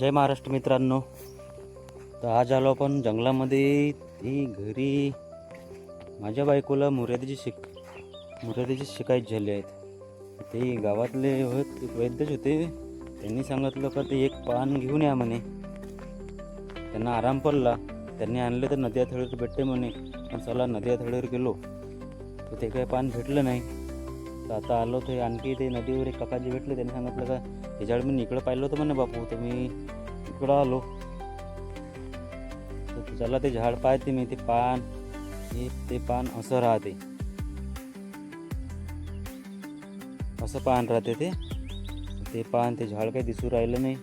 जय महाराष्ट्र मित्रांनो. तर आज आलो आपण जंगलामध्ये. ती घरी. माझ्या बायकोला मुर्यादेची शिक मुर्यादेची शिकायत झाली आहेत ते गावातले होत वैद्यच होते. त्यांनी सांगितलं का ते एक पान घेऊन या म्हणे. त्यांना आराम पडला. त्यांनी आणले तर नद्या थळीवर भेटते म्हणे. पण चला नद्या थळीवर गेलो. तर ते काही पान भेटलं नाही. तर आता आलो ते आणखी ते नदीवर एक काकाजी भेटले. त्यांनी सांगितलं का त्याच्यावेळी मी इकडं पाहिलं होतं म्हणे बापू तर मी इकडं आलो. तर ते झाड पाहते मी ते पान हे ते पान असं राहते. असं पान राहते ते. ते पान ते झाड काही दिसू राहिलं नाही.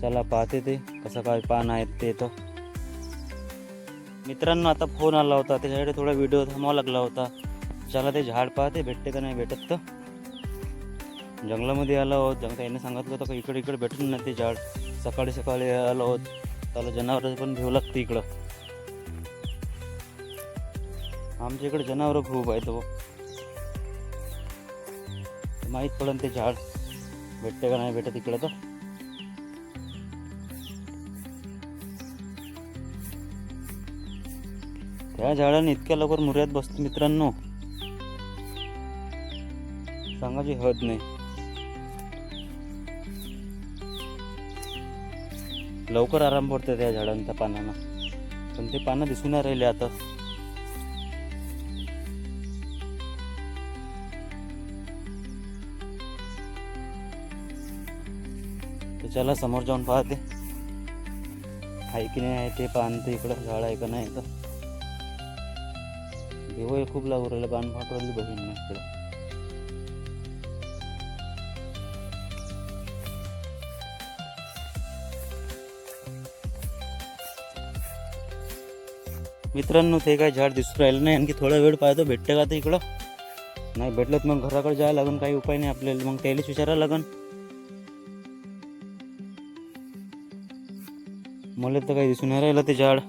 चला पाहते ते कसं काय पान आहेत ते तर. मित्रांनो आता फोन आला होता त्याच्याकडे थोडा व्हिडिओ थांबावा लागला होता. चला ते झाड पाहते भेटते का नाही भेटत तर. जंगलामध्ये आलो आहोत. जंग त्याने सांगितलं होतं का इकडे इकडे भेटून ना ते झाड. सकाळी सकाळी आलो आहोत. त्याला जनावरं पण घेऊ लागते इकडं. आमच्या इकडे जनावरं खूप आहेत हो. माहीत पडेल ते झाड. भेटते का नाही भेटत इकडं तर? त्या झाडाने इतक्या लवकर मुर्यात बसते मित्रांनो. सांगायची हद नाही. लवकर आराम पडते त्या झाडांच्या पानांना. पण ते पानं दिसून नाही राहिले आता. तर चला समोर जाऊन पाहते. आहे की नाही आहे ते पान ते इकडं झाड आहे का नाही तर. देव खूप लागू राहिलं पान फाटवली बहीण नाही मित्रांनो ते काय झाड दिसून राहिलं नाही आणखी थोडा वेळ पाहतो भेटते का ते इकडं? नाही भेटलं तर मग घराकडे जायला लागन काही उपाय नाही आपल्याला मग त्यालाच विचारायला लागन. मला तर काही दिसून नाही राहिलं ते झाड.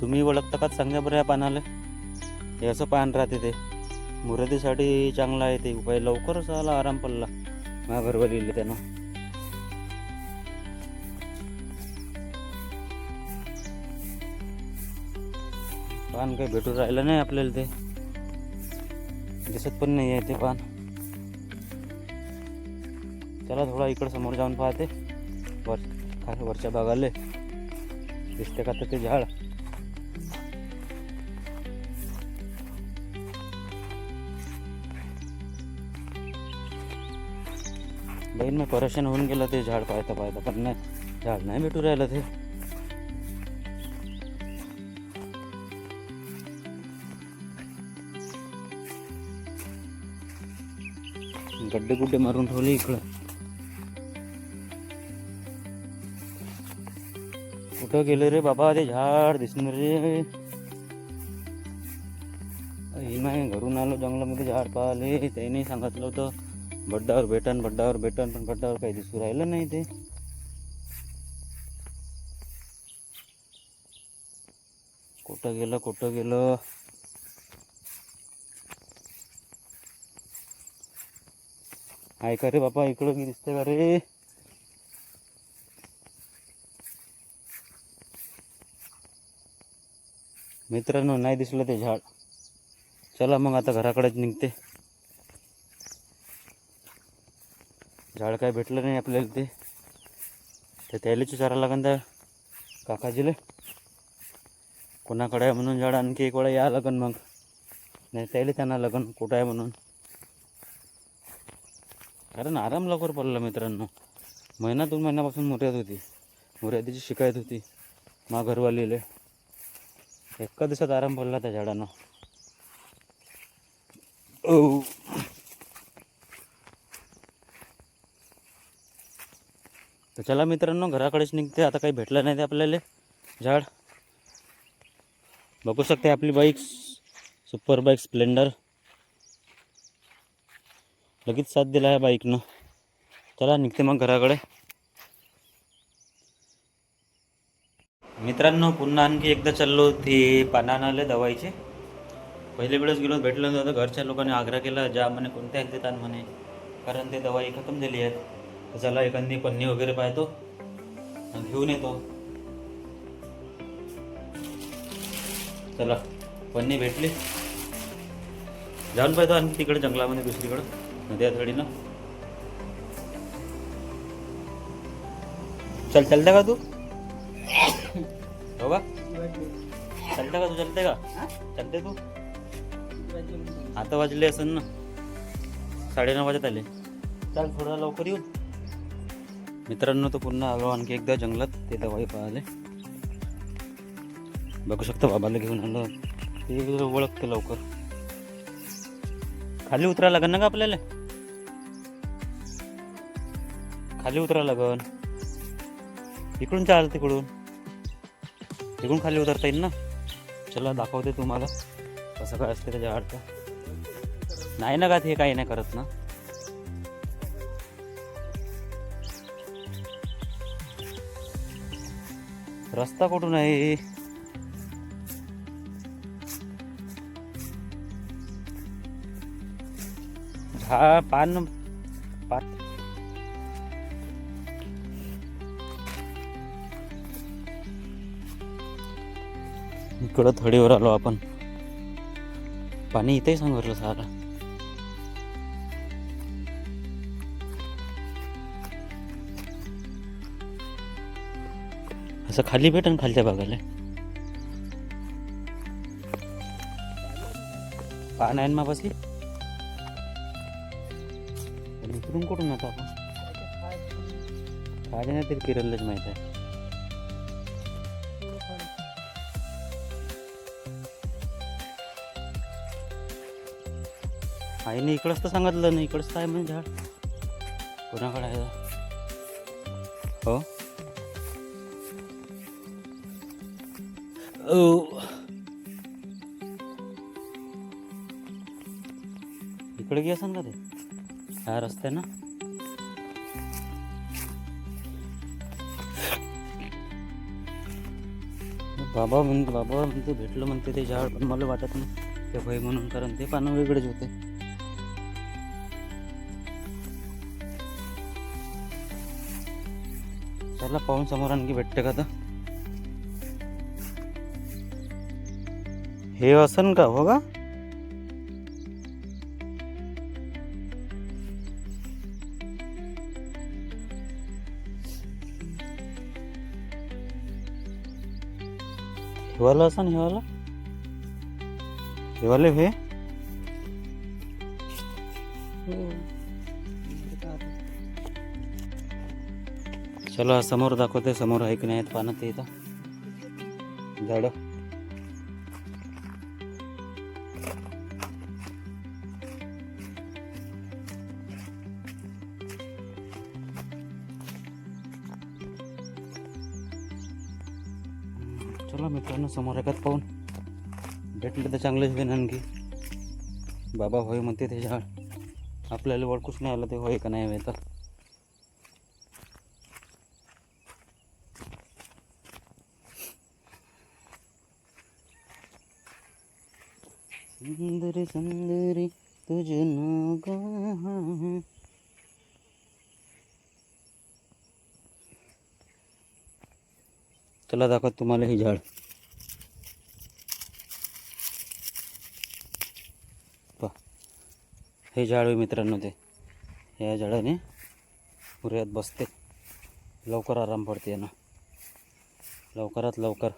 तुम्ही ओळखता का सांगा बरं या पानाला? हे असं पान राहते ते. मुरतीसाठी चांगलं आहे ते उपाय लवकरच आला आराम पडला. माझ्या लिहिले त्यानं. पान काही भेटून राहिलं नाही आपल्याला ते. दिसत पण नाही आहे ते पान. चला थोडा इकडं समोर जाऊन पाहते. वर खाली वरच्या भागाले. दिसते का तर ते झाड? बहीण मी परेशान होऊन गेलं ते झाड पाहता पाहता पण नाही झाड नाही भेटू राहिलं ते गड्डे गुड्डे मारून ठेवले इकडं। कुठं गेलं रे बाबा, ते झाड दिसणार रे। घरून आलो, जंगलामध्ये झाड पाहिले, त्याने सांगितलं होतं बड्डावर भेटन बड्डावर भेटन पण बड्डावर काही दिसू राहिलं नाही ते. कुठं गेलं कुठं गेलं? आहे का रे बाबा इकडं की दिसते का रे? मित्रांनो नाही दिसलं ते झाड. चला मग आता घराकडेच निघते. झाड काय भेटलं नाही आपल्याला ते. तर त्यालाच विचारायला लागेल त्या काकाजीले. कोणाकडे आहे म्हणून झाड? आणखी एक वेळा या लागन मग. नाही त्याला त्यांना लगन कुठं आहे म्हणून? कारण आराम लवकर पडला मित्रांनो. महिना दोन महिन्यापासून मुर्याद होती. मुर्यादीची शिकायत होती. मा घरवालीले. एका दिवसात आराम पडला त्या झाडानं. ओ तर चला मित्रांनो घराकडेच निघते. आता काही भेटलं नाही ते आपल्याला. झाड. बघू शकते आपली बाईक सुपर बाईक स्प्लेंडर लगेच साथ दिला आहे बाईकनं चला निघते मग घराकडे. मित्रांनो पुन्हा आणखी एकदा चाललो ते पानानाले दवाईचे. पहिले वेळेस गेलो भेटलं नव्हतं. घरच्या लोकांनी आग्रह केला ज्या म्हणे कोणत्या आहेत म्हणे? कारण ते दवाई खतम झाली आहेत. तर चला एखादी पन्नी वगैरे पाहतो. आणि घेऊन येतो. चला पन्नी भेटली. जाऊन पाहतो आणखी तिकडे जंगलामध्ये दुसरीकडं नद्या थडीनं चल चलते का तू? हो का? चलते का तू चलते का? चलते तू? आता वाजले असेल ना. साडेनऊ वाजत आले. चल थोडा लवकर येऊ. मित्रांनो तो पुन्हा आलो आणखी एकदा जंगलात. ते दवाई पाहिले बघू शकतो बाबाला घेऊन आलो. ते ओळखते लवकर. खाली उतरा लागन ना का आपल्याला? खाली उतरा लागन. इकडून चाल तिकडून. तिकडून खाली उतरता येईल ना? चला दाखवते तुम्हाला. कसं काय असते त्याच्या अडचं नाही ना का ते काही नाही करत ना. रस्ता कुठून आहे? झा पान पात इकडं थडीवर आलो आपण. पाणी इथेही सांगितलं सारा. असं खाली भेटन खालच्या भागाला. पान आहे ना मापासली इकडून कुठून आता आपण? काय नाही तरी किरलच माहीत आहे. आईने इकडंच तर सांगितलं नाही इकडंच काय म्हणजे झाड. कोणाकडे आहे? हो? इकडे गे असं का ते. ह्या रस्ता ना बाबा म्हणते बाबा म्हणते भेटलं म्हणते ते झाड पण मला वाटत नाही ते भय म्हणून कारण ते पानं वेगळेच होते. चला पाहून समोर आणखी भेटते का तर हे असन का हो का हिवाला असन हिवाला? हिवाले हे? चला समोर दाखवते समोर आहे की नाही आहेत पानं ते इथं झाडं. मित्रांनो समोर एकात पाहून. भेटले तर चांगलेच देईन आणखी. बाबा होय म्हणते ते झाड आपल्याला ओळखूच नाही आलं ते होय का नाही तर. सुंदर सुंदरी तुझ चला दाखवत तुम्हाला हे झाड. हे झाड आहे मित्रांनो ते. या झाडाने पुऱ्यात बसते. लवकर आराम पडते ना. लवकरात लवकर.